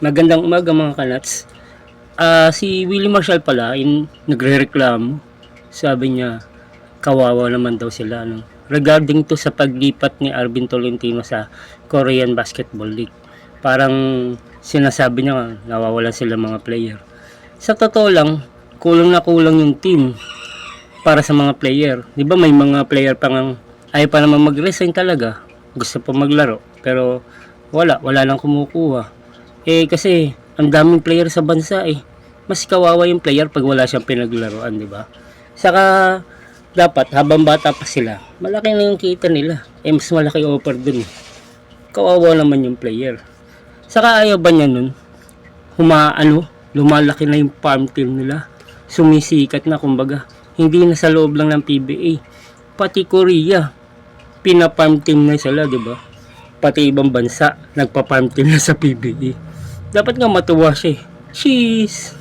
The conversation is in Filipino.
Magandang umaga mga kanats. Ah, si Willie Marshall pala, in, nagre-reklamo. Sabi niya, kawawa naman daw sila. No? Regarding to sa paglipat ni Arvin Tolentino sa Korean Basketball League. Parang sinasabi niya, nawawalan sila mga player. Sa totoo lang, kulang na kulang yung team para sa mga player. Di ba may mga player pa ngang ayaw pa naman mag-resign talaga. Gusto pa maglaro. Pero wala, wala lang kumukuha. Eh kasi ang daming player sa bansa eh. Mas kawawa yung player pag wala siyang pinaglaruan, di ba? Saka dapat habang bata pa sila, malaki na yung kita nila. Eh mas malaki yung offer dun eh. Kawawa naman yung player. Saka ayaw ba niya nun? Humaano, lumalaki na yung farm team nila. Sumisikat na kumbaga. Hindi na sa loob lang ng PBA. Pati Korea, pina-farm team na sila, di ba? Pati ibang bansa, nagpa-farm team na sa PBA. Dapat nga matuwa siya eh. Cheese!